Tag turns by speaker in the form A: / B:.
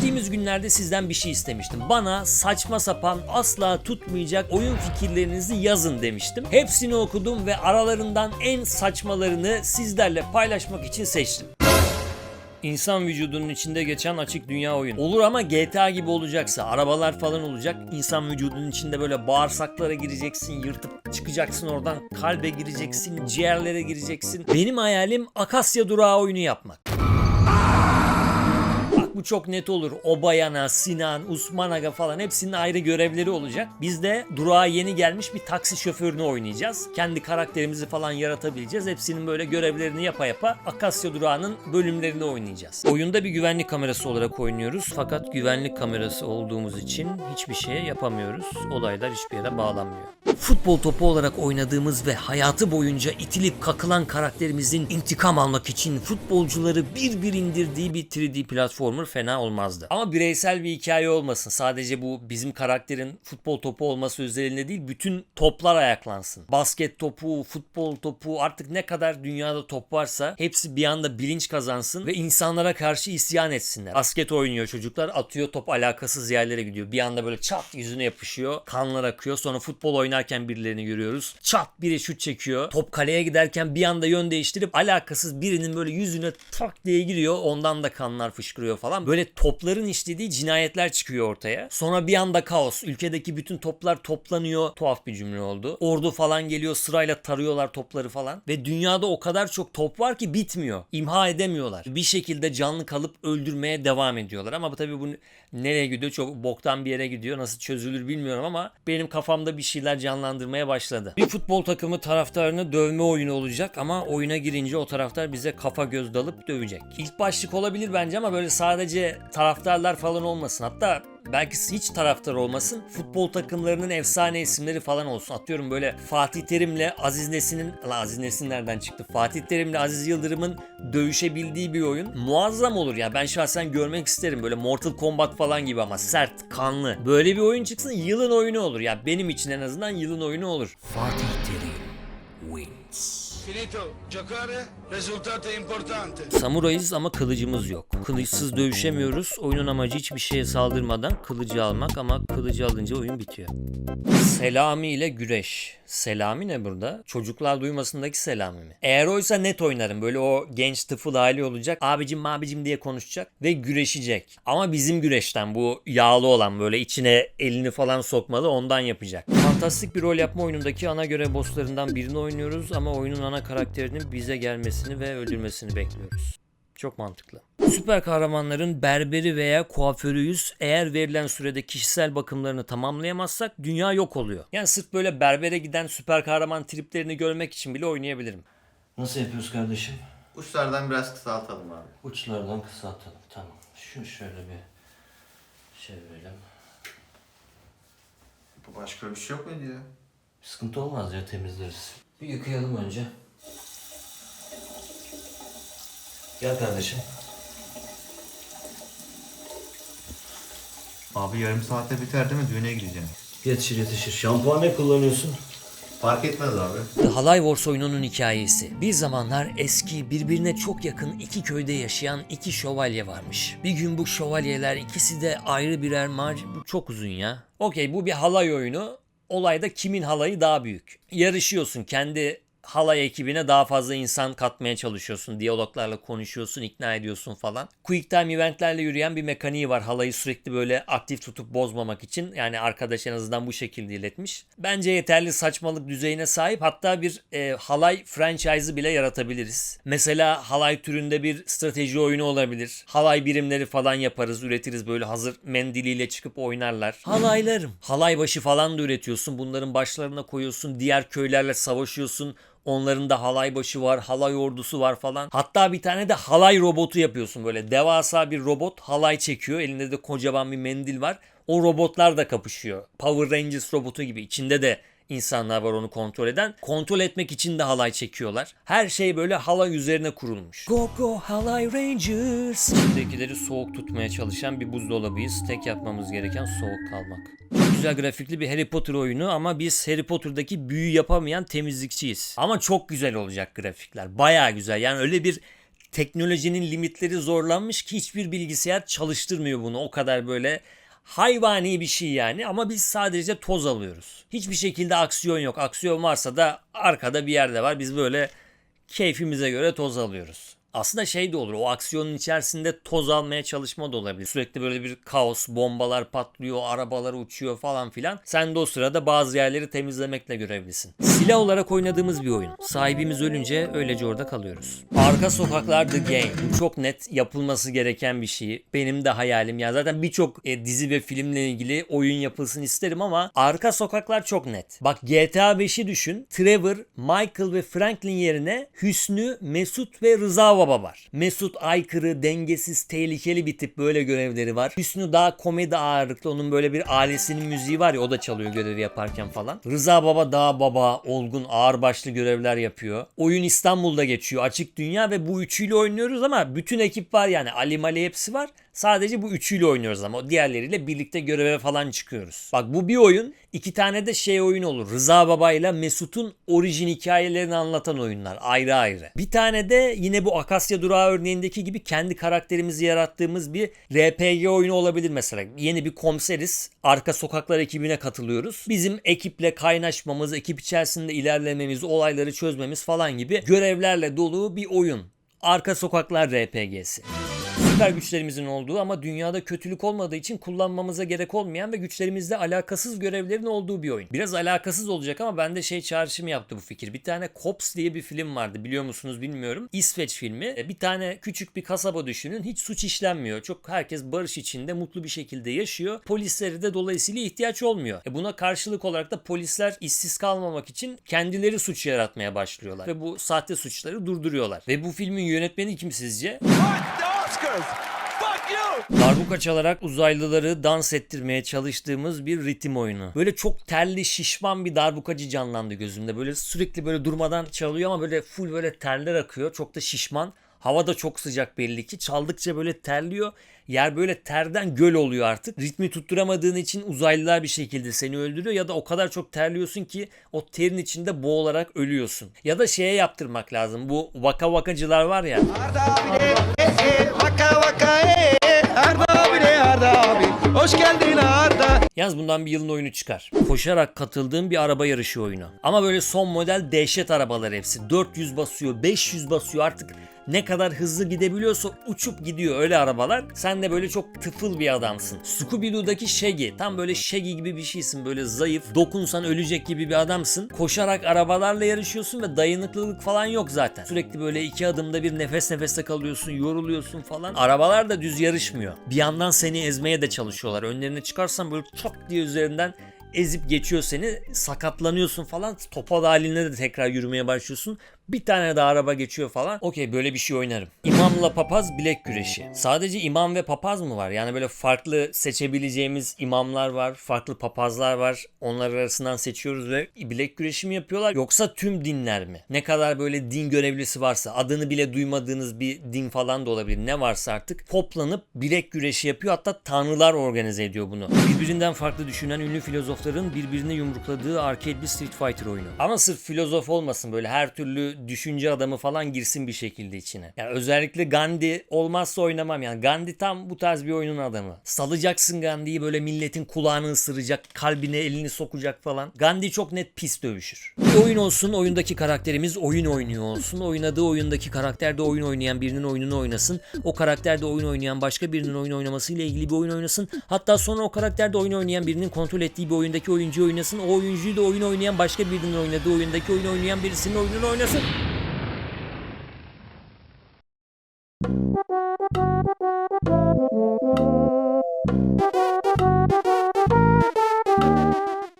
A: Geçtiğimiz günlerde sizden bir şey istemiştim. Bana saçma sapan asla tutmayacak oyun fikirlerinizi yazın demiştim. Hepsini okudum ve aralarından en saçmalarını sizlerle paylaşmak için seçtim. İnsan vücudunun içinde geçen açık dünya oyun. Olur ama GTA gibi olacaksa, arabalar falan olacak. İnsan vücudunun içinde böyle bağırsaklara gireceksin, yırtıp çıkacaksın oradan, kalbe gireceksin, ciğerlere gireceksin. Benim hayalim Akasya Durağı oyunu yapmak. Bu çok net olur. Obayana, Sinan, Usman Aga falan hepsinin ayrı görevleri olacak. Biz de durağa yeni gelmiş bir taksi şoförünü oynayacağız. Kendi karakterimizi falan yaratabileceğiz. Hepsinin böyle görevlerini yapa yapa Akasya Durağı'nın bölümlerini oynayacağız. Oyunda bir güvenlik kamerası olarak oynuyoruz. Fakat güvenlik kamerası olduğumuz için hiçbir şey yapamıyoruz. Olaylar hiçbir yere bağlanmıyor. Futbol topu olarak oynadığımız ve hayatı boyunca itilip kakılan karakterimizin intikam almak için futbolcuları bir bir indirdiği bir 3D platformer fena olmazdı. Ama bireysel bir hikaye olmasın. Sadece bu bizim karakterin futbol topu olması üzerinde değil, bütün toplar ayaklansın. Basket topu, futbol topu, artık ne kadar dünyada top varsa hepsi bir anda bilinç kazansın ve insanlara karşı isyan etsinler. Basket oynuyor çocuklar, atıyor top alakasız yerlere gidiyor. Bir anda böyle çat yüzüne yapışıyor, kanlar akıyor. Sonra futbol oynarken birilerini görüyoruz. Çat biri şut çekiyor. Top kaleye giderken bir anda yön değiştirip alakasız birinin böyle yüzüne tak diye giriyor. Ondan da kanlar fışkırıyor falan. Böyle topların işlediği cinayetler çıkıyor ortaya. Sonra bir anda kaos. Ülkedeki bütün toplar toplanıyor. Tuhaf bir cümle oldu. Ordu falan geliyor sırayla tarıyorlar topları falan. Ve dünyada o kadar çok top var ki bitmiyor. İmha edemiyorlar. Bir şekilde canlı kalıp öldürmeye devam ediyorlar. Ama bu tabii bu nereye gidiyor? Çok boktan bir yere gidiyor. Nasıl çözülür bilmiyorum ama benim kafamda bir şeyler canlandırmaya başladı. Bir futbol takımı taraftarını dövme oyunu olacak ama oyuna girince o taraftar bize kafa göz dalıp dövecek. İlk başlık olabilir bence ama böyle sadece taraftarlar falan olmasın. Hatta belki hiç taraftar olmasın. Futbol takımlarının efsane isimleri falan olsun. Atıyorum böyle Fatih Terim'le Aziz Nesin'in... Aziz Nesin nereden çıktı? Fatih Terim'le Aziz Yıldırım'ın dövüşebildiği bir oyun. Muazzam olur ya. Ben şahsen görmek isterim. Böyle Mortal Kombat falan gibi ama sert, kanlı. Böyle bir oyun çıksın yılın oyunu olur. Ya benim için en azından yılın oyunu olur. Fatih Terim wins.
B: Finito giocare, risultato importante.
A: Samurayız ama kılıcımız yok. Kılıçsız dövüşemiyoruz. Oyunun amacı hiçbir şeye saldırmadan kılıcı almak ama kılıcı alınca oyun bitiyor. Selami ile güreş. Selami ne burada? Çocuklar duymasındaki Selami mi? Eğer oysa net oynarım. Böyle o genç tıfıl hali olacak. Abicim mabicim diye konuşacak ve güreşecek. Ama bizim güreşten bu yağlı olan böyle içine elini falan sokmalı ondan yapacak. Fantastik bir rol yapma oyunundaki ana görev bosslarından birini oynuyoruz ama oyunun ana karakterinin bize gelmesini ve öldürmesini bekliyoruz. Çok mantıklı. Süper kahramanların berberi veya kuaförüyüz. Eğer verilen sürede kişisel bakımlarını tamamlayamazsak dünya yok oluyor. Yani sırf böyle berbere giden süper kahraman triplerini görmek için bile oynayabilirim.
C: Nasıl yapıyoruz kardeşim?
D: Uçlardan biraz kısaltalım abi.
C: Uçlardan kısaltalım. Tamam. Şunu şöyle bir çevirelim.
D: Bu başka bir şey yok muydu ya?
C: Sıkıntı olmaz ya temizleriz. Bir yıkayalım önce. Gel kardeşim.
D: Abi yarım saatte biter değil mi? Düğüne gideceğim.
C: Yetişir yetişir. Şampuan ne kullanıyorsun?
D: Fark etmez abi.
A: The Halay Wars oyununun hikayesi. Bir zamanlar eski birbirine çok yakın iki köyde yaşayan iki şövalye varmış. Bir gün bu şövalyeler ikisi de ayrı birer mac... Bu çok uzun ya. Okey bu bir halay oyunu. Olayda kimin halayı daha büyük. Yarışıyorsun kendi halay ekibine daha fazla insan katmaya çalışıyorsun. Diyaloglarla konuşuyorsun, ikna ediyorsun falan. Quick time eventlerle yürüyen bir mekaniği var. Halayı sürekli böyle aktif tutup bozmamak için. Yani arkadaş en azından bu şekilde iletmiş. Bence yeterli saçmalık düzeyine sahip. Hatta bir e, halay franchise'ı bile yaratabiliriz. Mesela halay türünde bir strateji oyunu olabilir. Halay birimleri falan yaparız, üretiriz böyle hazır mendiliyle çıkıp oynarlar. Halaylarım. Halay başı falan da üretiyorsun. Bunların başlarına koyuyorsun. Diğer köylerle savaşıyorsun. Onların da halay başı var, halay ordusu var falan. Hatta bir tane de halay robotu yapıyorsun böyle. Devasa bir robot halay çekiyor. Elinde de kocaman bir mendil var. O robotlar da kapışıyor. Power Rangers robotu gibi. İçinde de insanlar var onu kontrol eden. Kontrol etmek için de halay çekiyorlar. Her şey böyle halay üzerine kurulmuş. Go go halay rangers. İçindekileri soğuk tutmaya çalışan bir buzdolabıyız. Tek yapmamız gereken soğuk kalmak. Güzel grafikli bir Harry Potter oyunu ama biz Harry Potter'daki büyü yapamayan temizlikçiyiz. Ama çok güzel olacak grafikler. Baya güzel. Yani öyle bir teknolojinin limitleri zorlanmış ki hiçbir bilgisayar çalıştırmıyor bunu. O kadar böyle hayvani bir şey yani ama biz sadece toz alıyoruz. Hiçbir şekilde aksiyon yok. Aksiyon varsa da arkada bir yerde var. Biz böyle keyfimize göre toz alıyoruz. Aslında şey de olur o aksiyonun içerisinde toz almaya çalışma da olabilir. Sürekli böyle bir kaos, bombalar patlıyor, arabalar uçuyor falan filan. Sen de o sırada bazı yerleri temizlemekle görevlisin. Silah olarak oynadığımız bir oyun. Sahibimiz ölünce öylece orada kalıyoruz. Arka Sokaklar The Game. Bu çok net yapılması gereken bir şey. Benim de hayalim. Ya zaten birçok e, dizi ve filmle ilgili oyun yapılsın isterim ama Arka Sokaklar çok net. Bak GTA 5'i düşün. Trevor, Michael ve Franklin yerine Hüsnü, Mesut ve Rıza Baba var. Mesut aykırı, dengesiz, tehlikeli bir tip böyle görevleri var. Hüsnü daha komedi ağırlıklı. Onun böyle bir ailesinin müziği var ya o da çalıyor görevi yaparken falan. Rıza Baba daha baba, olgun, ağırbaşlı görevler yapıyor. Oyun İstanbul'da geçiyor. Açık dünya ve bu üçüyle oynuyoruz ama bütün ekip var yani. Ali Mali hepsi var. Sadece bu üçüyle oynuyoruz ama diğerleriyle birlikte göreve falan çıkıyoruz. Bak bu bir oyun. iki tane de şey oyun olur. Rıza Baba ile Mesut'un orijin hikayelerini anlatan oyunlar ayrı ayrı. Bir tane de yine bu Akasya Durağı örneğindeki gibi kendi karakterimizi yarattığımız bir RPG oyunu olabilir mesela. Yeni bir komiseriz. Arka Sokaklar ekibine katılıyoruz. Bizim ekiple kaynaşmamız, ekip içerisinde ilerlememiz, olayları çözmemiz falan gibi görevlerle dolu bir oyun. Arka Sokaklar RPG'si süper güçlerimizin olduğu ama dünyada kötülük olmadığı için kullanmamıza gerek olmayan ve güçlerimizle alakasız görevlerin olduğu bir oyun. Biraz alakasız olacak ama bende şey çağrışımı yaptı bu fikir. Bir tane Cops diye bir film vardı biliyor musunuz bilmiyorum. İsveç filmi. E, Bir tane küçük bir kasaba düşünün. Hiç suç işlenmiyor. Çok herkes barış içinde mutlu bir şekilde yaşıyor. Polisleri de dolayısıyla ihtiyaç olmuyor. E buna karşılık olarak da polisler işsiz kalmamak için kendileri suç yaratmaya başlıyorlar. Ve bu sahte suçları durduruyorlar. Ve bu filmin yönetmeni kim sizce? Darbuka çalarak uzaylıları dans ettirmeye çalıştığımız bir ritim oyunu. Böyle çok terli şişman bir darbukacı canlandı gözümde. Böyle sürekli böyle durmadan çalıyor ama böyle full böyle terler akıyor. Çok da şişman. Hava da çok sıcak belli ki. Çaldıkça böyle terliyor. Yer böyle terden göl oluyor artık. Ritmi tutturamadığın için uzaylılar bir şekilde seni öldürüyor ya da o kadar çok terliyorsun ki o terin içinde boğularak ölüyorsun. Ya da şeye yaptırmak lazım. Bu vaka vakacılar var ya.
E: Arda abi de,
A: Yalnız bundan bir yılın oyunu çıkar. Koşarak katıldığım bir araba yarışı oyunu. Ama böyle son model dehşet arabalar hepsi. 400 basıyor, 500 basıyor artık ne kadar hızlı gidebiliyorsa uçup gidiyor öyle arabalar. Sen de böyle çok tıfıl bir adamsın. Scooby-Doo'daki Shaggy. Tam böyle Shaggy gibi bir şeysin. Böyle zayıf, dokunsan ölecek gibi bir adamsın. Koşarak arabalarla yarışıyorsun ve dayanıklılık falan yok zaten. Sürekli böyle iki adımda bir nefes nefeste kalıyorsun, yoruluyorsun falan. Arabalar da düz yarışmıyor. Bir yandan seni ezmeye de çalışıyorlar. Önlerine çıkarsan böyle çok diye üzerinden ezip geçiyor seni sakatlanıyorsun falan topal haline de tekrar yürümeye başlıyorsun bir tane daha araba geçiyor falan. Okey böyle bir şey oynarım. İmamla papaz bilek güreşi. Sadece imam ve papaz mı var? Yani böyle farklı seçebileceğimiz imamlar var farklı papazlar var. Onlar arasından seçiyoruz ve bilek güreşi mi yapıyorlar yoksa tüm dinler mi? Ne kadar böyle din görevlisi varsa adını bile duymadığınız bir din falan da olabilir. Ne varsa artık toplanıp bilek güreşi yapıyor. Hatta tanrılar organize ediyor bunu. Birbirinden farklı düşünen ünlü filozofların birbirini yumrukladığı arcade bir Street Fighter oyunu. Ama sırf filozof olmasın böyle her türlü düşünce adamı falan girsin bir şekilde içine. Yani özellikle Gandhi olmazsa oynamam yani. Gandhi tam bu tarz bir oyunun adamı. Salacaksın Gandhi'yi böyle milletin kulağını ısıracak, kalbine elini sokacak falan. Gandhi çok net pis dövüşür. Bir oyun olsun, oyundaki karakterimiz oyun oynuyor olsun. Oynadığı oyundaki karakter de oyun oynayan birinin oyununu oynasın. O karakter de oyun oynayan başka birinin oyun oynamasıyla ilgili bir oyun oynasın. Hatta sonra o karakter de oyun oynayan birinin kontrol ettiği bir oyundaki oyuncuyu oynasın. O oyuncuyu da oyun oynayan başka birinin oynadığı oyundaki oyun oynayan birisinin oyununu oynasın. Thank you.